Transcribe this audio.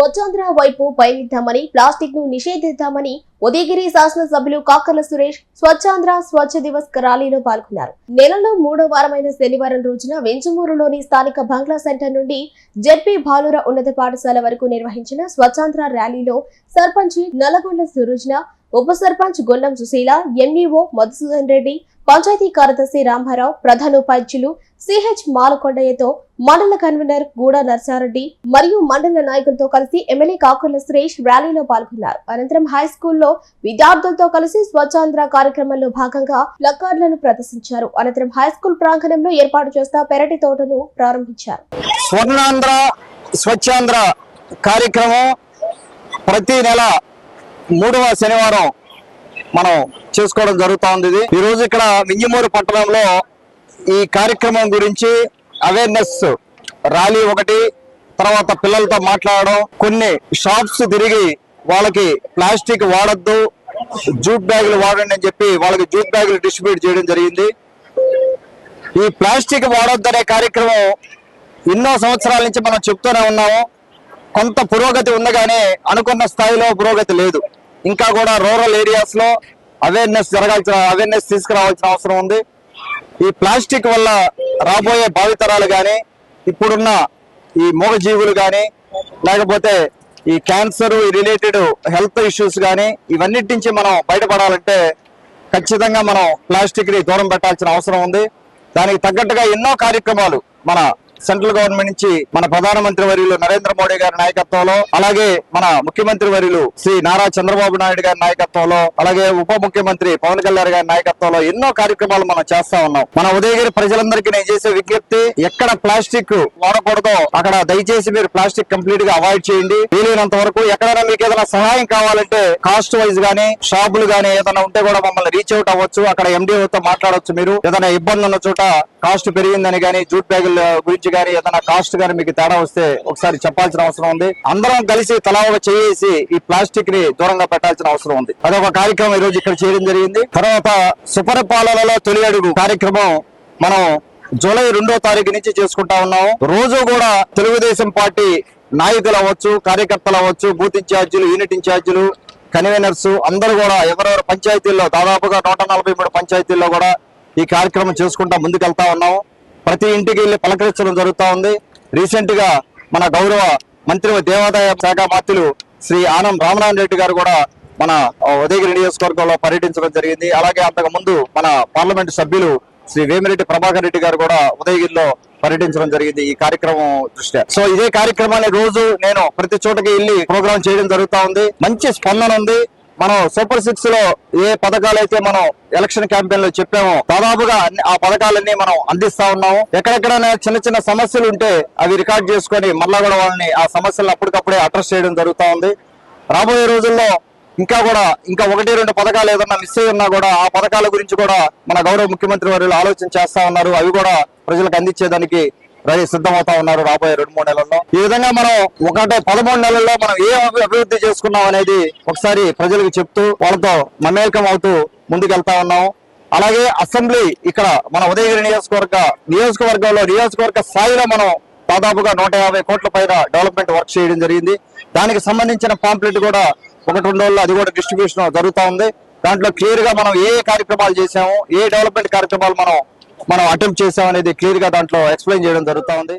స్వచ్ఛాంధ్ర వైపు పయనిద్దామని ప్లాస్టిక్ను నిషేధిద్దామని ఉదయగిరి శాసనసభ్యులు కాకర్ల సురేష్ స్వచ్ఛాంధ్ర స్వచ్ఛ దివస్ ర్యాలీలో పాల్గొన్నారు. నెలలో మూడో వారమైన శనివారం రోజున వెంచమూరులోని స్థానిక బంగ్లా సెంటర్ నుండి జెడ్పీ బాలుర ఉన్నత పాఠశాల వరకు నిర్వహించిన స్వచ్ఛాంధ్ర ర్యాలీలో సర్పంచి నల్లగొండ సురుజ్న ఉప సర్పంచ్ గొల్లం సుశీల ఎంఈఓ మధుసూదన్ రెడ్డి పంచాయతీ కార్యదర్శి రామారావు ప్రధాన ఉపాధ్యులు సిహెచ్ మాలకొండయ్యతో మండల కన్వీనర్ గూడ నర్సారెడ్డి మరియు మండల నాయకులతో కలిసి ఎమ్మెల్యే కాకుల సురేష్ ర్యాలీలో పాల్గొన్నారు. అనంతరం హై స్కూల్లో విద్యార్థులతో కలిసి స్వచ్ఛాంధ్ర కార్యక్రమంలో భాగంగా ప్లకార్డులను ప్రదర్శించారు. అనంతరం హై స్కూల్ ప్రాంగణంలో ఏర్పాటు చేసిన పెరటి తోటను ప్రారంభించారు. స్వర్ణాంధ్ర స్వచ్ఛాంధ్ర కార్యక్రమం ప్రతి నెల మూడవ శనివారం మనం చేసుకోవడం జరుగుతూ ఉంది. ఇది ఈ రోజు ఇక్కడ మింగిమూరు పట్టణంలో ఈ కార్యక్రమం గురించి అవేర్నెస్ ర్యాలీ ఒకటి తర్వాత పిల్లలతో మాట్లాడడం కొన్ని షాప్స్ తిరిగి వాళ్ళకి ప్లాస్టిక్ వాడద్దు జూట్ బ్యాగులు వాడండి అని చెప్పి వాళ్ళకి జూట్ బ్యాగులు డిస్ట్రిబ్యూట్ చేయడం జరిగింది. ఈ ప్లాస్టిక్ వాడొద్దనే కార్యక్రమం ఎన్నో సంవత్సరాల నుంచి మనం చెప్తూనే ఉన్నాము. కొంత పురోగతి ఉంది కానీ అనుకున్న స్థాయిలో పురోగతి లేదు. ఇంకా కూడా రూరల్ ఏరియాస్లో అవేర్నెస్ జరగాల్సిన అవేర్నెస్ తీసుకురావాల్సిన అవసరం ఉంది. ఈ ప్లాస్టిక్ వల్ల రాబోయే భావితరాలు కానీ ఇప్పుడున్న ఈ మూగజీవులు కానీ లేకపోతే ఈ క్యాన్సర్ ఈ రిలేటెడ్ హెల్త్ ఇష్యూస్ కానీ ఇవన్నిటి నుంచి మనం బయటపడాలంటే ఖచ్చితంగా మనం ప్లాస్టిక్ని దూరం పెట్టాల్సిన అవసరం ఉంది. దానికి తగ్గట్టుగా ఎన్నో కార్యక్రమాలు మన సెంట్రల్ గవర్నమెంట్ నుంచి మన ప్రధానమంత్రి వర్యులు నరేంద్ర మోడీ గారి నాయకత్వంలో అలాగే మన ముఖ్యమంత్రి వర్యులు శ్రీ నారా చంద్రబాబు నాయుడు గారి నాయకత్వంలో అలాగే ఉప ముఖ్యమంత్రి పవన్ కళ్యాణ్ గారి నాయకత్వంలో ఎన్నో కార్యక్రమాలు మనం చేస్తా ఉన్నాం. మన ఉదయగిరి ప్రజలందరికీ నేను చేసే విజ్ఞప్తి ఎక్కడ ప్లాస్టిక్ వాడకూడదో అక్కడ దయచేసి మీరు ప్లాస్టిక్ కంప్లీట్గా అవాయిడ్ చేయండి. వీలైనంత వరకు ఎక్కడైనా మీకు ఏదైనా సహాయం కావాలంటే కాస్ట్ వైజ్ గానీ షాపులు గానీ ఏదైనా ఉంటే కూడా మమ్మల్ని రీచ్ అవుట్ అవ్వచ్చు. అక్కడ MDO మాట్లాడవచ్చు మీరు. ఏదైనా ఇబ్బంది ఉన్న చోట కాస్ట్ పెరిగిందని కానీ జూట్ బ్యాగుల గురించి కానీ ఏదైనా కాస్ట్ కానీ మీకు తేడా వస్తే ఒకసారి చెప్పాల్సిన అవసరం ఉంది. అందరం కలిసి తలా ఒక చేసి ఈ ప్లాస్టిక్ని దూరంగా పెట్టాల్సిన అవసరం ఉంది. అదొక కార్యక్రమం ఈ రోజు ఇక్కడ చేయడం జరిగింది. తర్వాత సుపరిపాలనలో తొలి అడుగు కార్యక్రమం మనం జూలై రెండో తారీఖు నుంచి చేసుకుంటా ఉన్నాము. రోజు కూడా తెలుగుదేశం పార్టీ నాయకులు అవ్వచ్చు కార్యకర్తలు అవ్వచ్చు బూత్ ఇన్ఛార్జీలు యూనిట్ ఇన్ఛార్జీలు కన్వీనర్స్ అందరూ కూడా ఎవరెవరు పంచాయతీల్లో దాదాపుగా నూట నలభై మూడు పంచాయతీల్లో కూడా ఈ కార్యక్రమం చేసుకుంటా ముందుకెళ్తా ఉన్నాము ప్రతి ఇంటికి వెళ్ళి పలకరించడం జరుగుతూ ఉంది. రీసెంట్గా మన గౌరవ మంత్రి దేవాదాయ శాఖ మంత్రులు శ్రీ ఆనం రామనారాయణ రెడ్డి గారు కూడా మన ఉదయగిరి నియోజకవర్గంలో పర్యటించడం జరిగింది. అలాగే అంతకు ముందు మన పార్లమెంటు సభ్యులు శ్రీ వేమిరెడ్డి ప్రభాకర్ రెడ్డి గారు కూడా ఉదయగిరిలో పర్యటించడం జరిగింది ఈ కార్యక్రమం దృష్ట్యా. సో ఇదే కార్యక్రమాన్ని రోజు నేను ప్రతి చోటకి వెళ్ళి ప్రోగ్రామ్ చేయడం జరుగుతా ఉంది. మంచి స్పందన ఉంది. మనం సూపర్ సిక్స్లో ఏ పథకాలు అయితే మనం ఎలక్షన్ క్యాంపెయిన్లో చెప్పామో దాదాపుగా ఆ పథకాలన్నీ మనం అందిస్తా ఉన్నాము. ఎక్కడెక్కడైనా చిన్న చిన్న సమస్యలు ఉంటే అవి రికార్డ్ చేసుకొని మళ్ళా కూడా వాళ్ళని ఆ సమస్యలను అప్పటికప్పుడే అడ్రస్ చేయడం జరుగుతూ ఉంది. రాబోయే రోజుల్లో ఇంకా కూడా ఇంకా ఒకటి రెండు పథకాలు ఏదన్నా మిస్ అయి ఉన్నా కూడా ఆ పథకాల గురించి కూడా మన గౌరవ ముఖ్యమంత్రి వారు ఆలోచన చేస్తా ఉన్నారు. అవి కూడా ప్రజలకు అందించేదానికి రెడీ సిద్ధమవుతా ఉన్నారు రాబోయే రెండు మూడు నెలల్లో. ఈ విధంగా మనం ఒకటే పదమూడు నెలల్లో మనం ఏ అభివృద్ధి చేసుకున్నాం అనేది ఒకసారి ప్రజలకు చెప్తూ వాళ్ళతో మమేకం అవుతూ ముందుకెళ్తా ఉన్నాం. అలాగే అసెంబ్లీ ఇక్కడ మన ఉదయగిరి నియోజకవర్గ నియోజకవర్గంలో నియోజకవర్గ స్థాయిలో మనం దాదాపుగా నూట యాభై కోట్ల పైన డెవలప్మెంట్ వర్క్ చేయడం జరిగింది. దానికి సంబంధించిన పాంప్లెట్ కూడా ఒకటి రెండు రోజుల్లో అది కూడా డిస్ట్రిబ్యూషన్ జరుగుతూ ఉంది. దాంట్లో క్లియర్గా మనం ఏ ఏ కార్యక్రమాలు చేసాము ఏ డెవలప్మెంట్ కార్యక్రమాలు మనం మనం అటెంప్ట్ చేసాం అనేది క్లియర్గా దాంట్లో ఎక్స్ప్లెయిన్ చేయడం జరుగుతూ ఉంది.